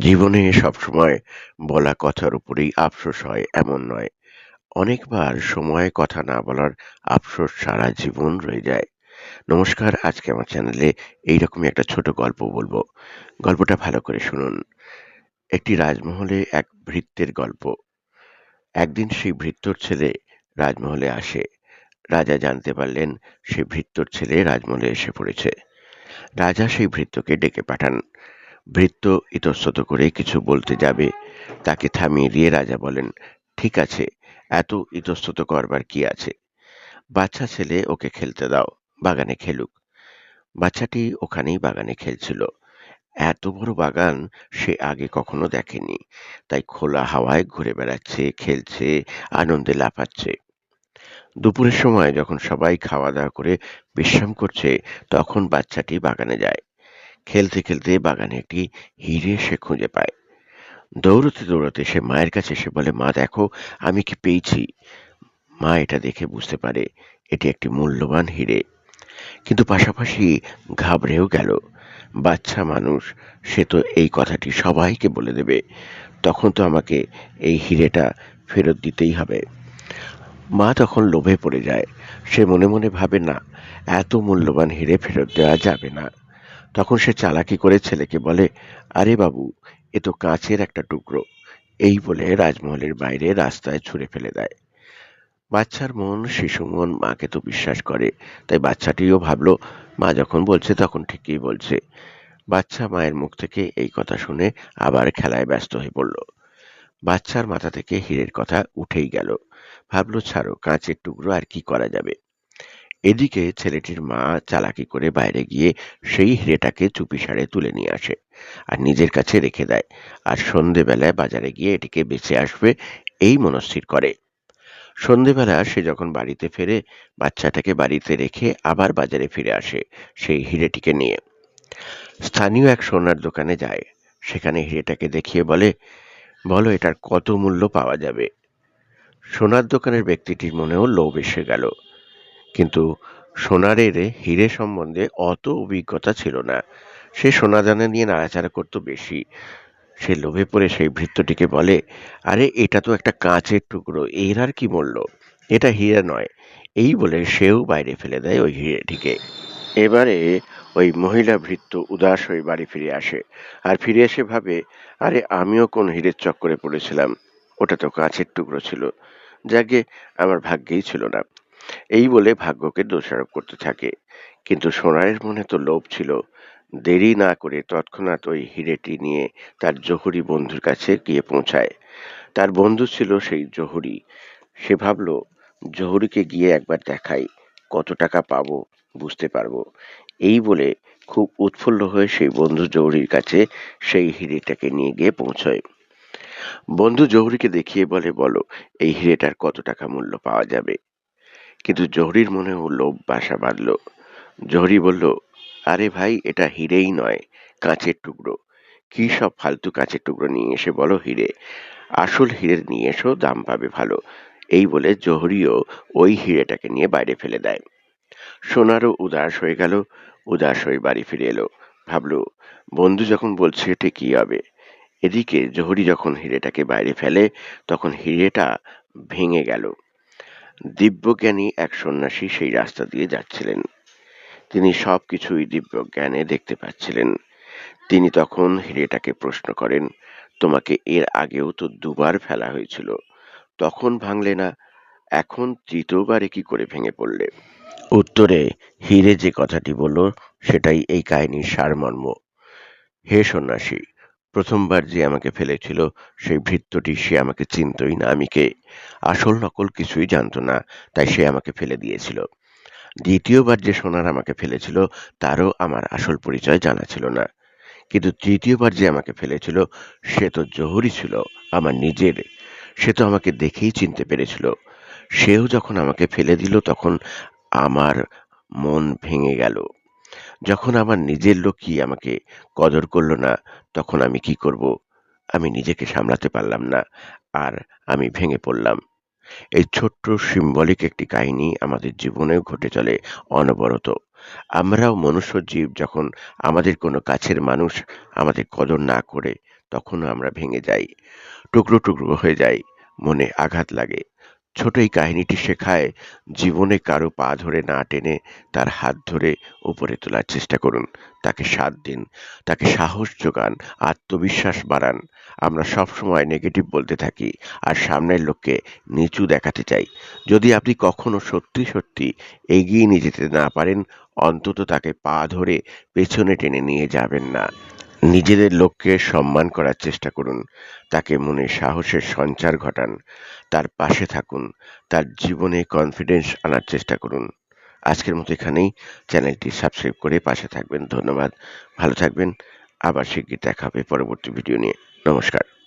জীবনে সবসময় বলা কথার উপরেই আফসোস হয় এমন নয়। অনেকবার সময়ে কথা না বলার আফসোস সারা জীবন রয়ে যায়। নমস্কার, আজকে আমার চ্যানেলে এইরকমই একটা ছোট গল্প বলব। গল্পটা ভালো করে শুনুন। একটি রাজমহলে এক ভৃত্যের গল্প। একদিন সেই ভৃত্যর ছেলে রাজমহলে আসে। রাজা জানতে পারলেন সেই ভৃত্যর ছেলে রাজমহলে এসে পড়েছে। রাজা সেই ভৃত্যকে ডেকে পাঠান। ভৃত্য ইতস্তত করে কিছু বলতে যাবে, তাকে থামিয়ে দিয়ে রাজা বলেন, ঠিক আছে, এত ইতস্তত করবার কি আছে? বাচ্চা ছেলে ওকে খেলতে দাও, বাগানে খেলুক। বাচ্চাটি ওখানেই বাগানে খেলছিল। এত বড় বাগান সে আগে কখনো দেখেনি, তাই খোলা হাওয়ায় ঘুরে বেড়াচ্ছে, খেলছে, আনন্দে লাফাচ্ছে। দুপুরের সময় যখন সবাই খাওয়া দাওয়া করে বিশ্রাম করছে, তখন বাচ্চাটি বাগানে যায়। খেলতে খেলতে বাগানে একটি হিরে সে খুঁজে পায়। দৌড়তে দৌড়তে সে মায়ের কাছে এসে বলে, মা, দেখো, আমি কি পেয়েছি? মা এটা দেখে বুঝতে পারে, এটি একটি মূল্যবান হিরে। কিন্তু পাশাপাশি ঘাবড়েও গেল। বাচ্চা মানুষ, সে তো এই কথাটি সবাইকে বলে দেবে। তখন তো আমাকে এই হিরেটা ফেরত দিতেই হবে। মা তখন লোভে পড়ে যায়। সে মনে মনে ভাবে, না, এত মূল্যবান হিরে ফেরত দেওয়া যাবে না। তখন সে চালাকি করে ছেলেকে বলে, আরে বাবু, এ তো কাঁচের একটা টুকরো। এই বলে রাজমহলের বাইরে রাস্তায় ছুঁড়ে ফেলে দেয়। বাচ্চার মন, শিশু মন, মাকে তো বিশ্বাস করে। তাই বাচ্চাটিও ভাবলো, মা যখন বলছে তখন ঠিকই বলছে। বাচ্চা মায়ের মুখ থেকে এই কথা শুনে আবার খেলায় ব্যস্ত হয়ে পড়ল। বাচ্চার মাথা থেকে হীরের কথা উঠেই গেল। ভাবলো, ছাড়ো, কাঁচের টুকরো আর কি করা যাবে? এদিকে ছেলেটির মা চালাকি করে বাইরে গিয়ে সেই হিরেটাকে চুপিসারে তুলে নিয়ে আসে আর নিজের কাছে রেখে দেয়। আর সন্ধেবেলায় বাজারে গিয়ে এটিকে বেঁচে আসবে এই মনস্থির করে। সন্ধেবেলা সে যখন বাড়িতে ফেরে বাচ্চাটাকে বাড়িতে রেখে আবার বাজারে ফিরে আসে সেই হিরেটিকে নিয়ে। স্থানীয় এক সোনার দোকানে যায়। সেখানে হিরেটাকে দেখিয়ে বলে, বলো, এটার কত মূল্য পাওয়া যাবে? সোনার দোকানের ব্যক্তিটির মনেও লোভ এসে গেল। কিন্তু সোনারের হিরে সম্বন্ধে অত অভিজ্ঞতা ছিল না। সে সোনাদানা নিয়ে নাড়াচাড়া করতো বেশি। সে লোভে পড়ে সেই ভৃত্যটিকে বলে, আরে, এটা তো একটা কাঁচের টুকরো, এর আর কি মূল্য? এটা হিরে নয়। এই বলে সেও বাইরে ফেলে দেয় ওই হিরেটিকে। এবারে ওই মহিলা ভৃত্য উদাস হয়ে বাড়ি ফিরে আসে আর ফিরে এসে ভাবে, আরে, আমিও কোন হীরের চক্করে পড়েছিলাম, ওটা তো কাঁচের টুকরো ছিল। যাকে আমার ভাগ্যেই ছিল না। এই বলে ভাগ্যকে দোষারোপ করতে থাকে। কিন্তু সোনারের মনে তো লোভ ছিল। দেরি না করে তৎক্ষণাৎ ওই হিরেটি নিয়ে তার জহুরি বন্ধুর কাছে গিয়ে পৌঁছায়। তার বন্ধু ছিল সেই জহুরি। সে ভাবল, জহুরিকে গিয়ে একবার দেখাই, কত টাকা পাবো বুঝতে পারব। এই বলে খুব উৎফুল্ল হয়ে সেই বন্ধু জহুরির কাছে সেই হিরেটাকে নিয়ে গিয়ে পৌঁছয়। বন্ধু জহুরিকে দেখিয়ে বলে, বলো, এই হিরেটার কত টাকা মূল্য পাওয়া যাবে? কিন্তু জহরির মনেও লোভ বাসা বাঁধল। জহরি বলল, আরে ভাই, এটা হিরেই নয়, কাঁচের টুকরো। কি সব ফালতু কাঁচের টুকরো নিয়ে এসে বলো হিরে? আসল হিরে নিয়ে এসো, দাম পাবে ভালো। এই বলে জহরিও ওই হিরেটাকে নিয়ে বাইরে ফেলে দেয়। সোনারও উদাস হয়ে গেল, উদাস হয়ে বাড়ি ফিরে এলো। ভাবলো, বন্ধু যখন বলছে ঠিকই হবে? এদিকে জহরি যখন হিরেটাকে বাইরে ফেলে, তখন হিরেটা ভেঙে গেল। দিব্যজ্ঞানী এক সন্ন্যাসী সেই রাস্তা দিয়ে যাচ্ছিলেন। তিনি সব কিছুই দিব্যজ্ঞানে দেখতে পাচ্ছিলেন। তিনি তখন হিরেটাকে প্রশ্ন করেন, তোমাকে এর আগেও তো দুবার ফেলা হয়েছিল। তখন ভাঙলে না, এখন তৃতীয়বারে কি করে ভেঙে পড়লে? উত্তরে, হিরে যে কথাটি বলল, সেটাই এই কাহিনীর সারমর্ম। হে সন্ন্যাসী প্রথমবার যে আমাকে ফেলেছিল, সেই ভৃত্যটি সে আমাকে চিনতই না, আমি কে? আসল নকল কিছুই জানতো না, তাই সে আমাকে ফেলে দিয়েছিল। দ্বিতীয়বার যে সোনার আমাকে ফেলেছিল, তারও আমার আসল পরিচয় জানা ছিল না। কিন্তু তৃতীয়বার যে আমাকে ফেলেছিল, সে তো জহুরি ছিল, আমার নিজের। সে তো আমাকে দেখেই চিনতে পেরেছিল। সেও যখন আমাকে ফেলে দিল, তখন আমার মন ভেঙে গেল। যখন আমার নিজের লোকই আমাকে কদর করল না, তখন আমি কি করব? আমি নিজেকে সামলাতে পারলাম না, আর আমি ভেঙে পড়লাম। এই ছোট্ট সিম্বলিক একটি কাহিনী আমাদের জীবনেও ঘটে চলে অনবরত। আমরাও মনুষ্য জীব যখন আমাদের কোনো কাছের মানুষ আমাদের কদর না করে, তখনও আমরা ভেঙে যাই। টুকরো টুকরো হয়ে যাই, মনে আঘাত লাগে। ছোট এই কাহিনীটি শেখায়, জীবনে কারও পা ধরে না টেনে তার হাত ধরে উপরে তোলার চেষ্টা করুন। তাকে সাথ দিন, তাকে সাহস যোগান, আত্মবিশ্বাস বাড়ান। আমরা সব সময় নেগেটিভ বলতে থাকি আর সামনের লোককে নিচু দেখাতে চাই। যদি আপনি কখনো সত্যি সত্যি এগিয়ে নিয়ে যেতে না পারেন, অন্তত তাকে পা ধরে পেছনে টেনে নিয়ে যাবেন না। নিজেদের লোককে সম্মান করার চেষ্টা করুন, তাকে মনে সাহসের সঞ্চার ঘটান, তার পাশে থাকুন, তার জীবনে কনফিডেন্স আনার চেষ্টা করুন। আজকের মতো এখানেই। চ্যানেলটি সাবস্ক্রাইব করে পাশে থাকবেন। ধন্যবাদ। ভালো থাকবেন। আবার শিগগির দেখা হবে পরবর্তী ভিডিও নিয়ে। নমস্কার।